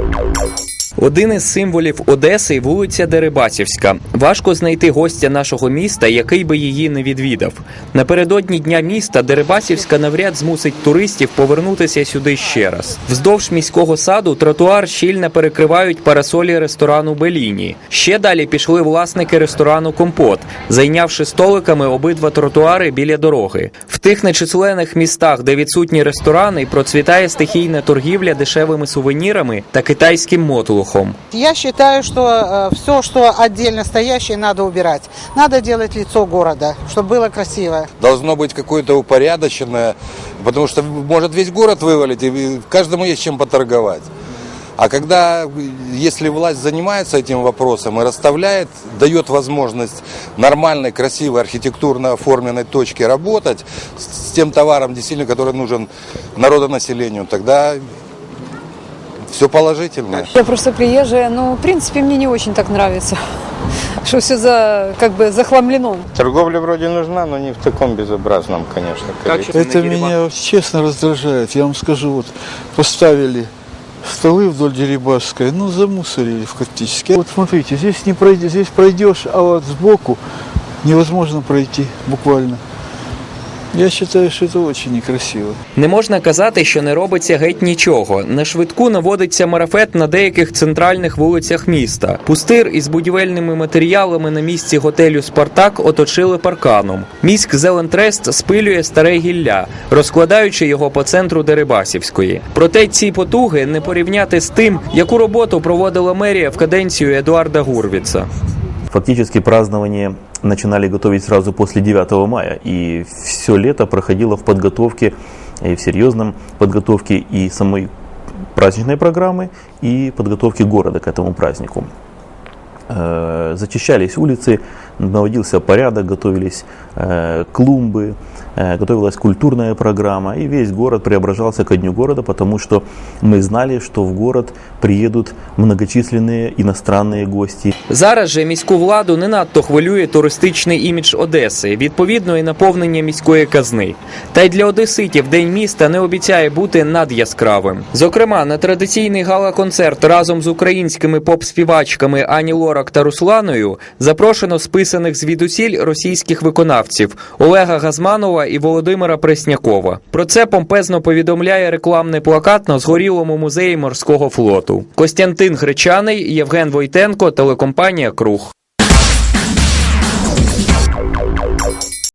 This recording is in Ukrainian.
Thank you. Один із символів Одеси вулиця Дерибасівська. Важко знайти гостя нашого міста, який би її не відвідав. Напередодні дня міста Дерибасівська навряд змусить туристів повернутися сюди ще раз. Вздовж міського саду тротуар щільно перекривають парасолі ресторану Беліні. Ще далі пішли власники ресторану Компот, зайнявши столиками обидва тротуари біля дороги. В тих нечисленних містах, де відсутні ресторани, процвітає стихійна торгівля дешевими сувенірами та китайським мотлухом. Я считаю, что все, что отдельно стоящее, надо убирать. Надо делать лицо города, чтобы было красиво. Должно быть какое-то упорядоченное, потому что может весь город вывалить, и каждому есть чем поторговать. А когда, если власть занимается этим вопросом и расставляет, дает возможность нормальной, красивой, архитектурно оформленной точке работать с с тем товаром, действительно, который нужен народонаселению, тогда все положительно. Я просто приезжая, но в принципе мне не очень так нравится, что все за, как бы захламлено. Торговля вроде нужна, но не в таком безобразном, конечно. количестве. Это меня честно раздражает. Я вам скажу, вот поставили столы вдоль Дерибасской, ну замусорили фактически. Вот смотрите, здесь не пройдешь, здесь пройдешь, а вот сбоку невозможно пройти буквально. Я считаю, что это очень некрасиво. Не можна казати, що не робиться геть нічого. На швидку наводиться марафет на деяких центральних вулицях міста. Пустир із будівельними матеріалами на місці готелю Спартак оточили парканом. Міськ Зелентрест спилює старе гілля, розкладаючи його по центру Дерибасівської. Проте ці потуги не порівняти з тим, яку роботу проводила мерія в каденцію Едуарда Гурвіца. Фактически празднование начинали готовить сразу после 9 мая, и все лето проходило в подготовке, и в серьезном подготовке и самой праздничной программы, и подготовке города к этому празднику. Э, Зачищались улицы, наводился порядок, готовились э, клумбы, готовилась культурная программа, и весь город преображался ко дню города, потому что мы знали, что в город приедут многочисленные иностранные гости. Зараз же міську владу не надто хвилює туристичний імідж Одеси, відповідно і наповнення міської казни. Та й для одеситів день міста не обіцяє бути надяскравим. Зокрема, на традиційний гала-концерт разом з українськими поп-співачками Ані Лорак та Русланою запрошено списаних звідусіль російських виконавців Олега Газманова і Володимира Преснякова. Про це помпезно повідомляє рекламний плакат на згорілому музеї морського флоту. Костянтин Гречаний, Євген Войтенко, телекомпанія Круг.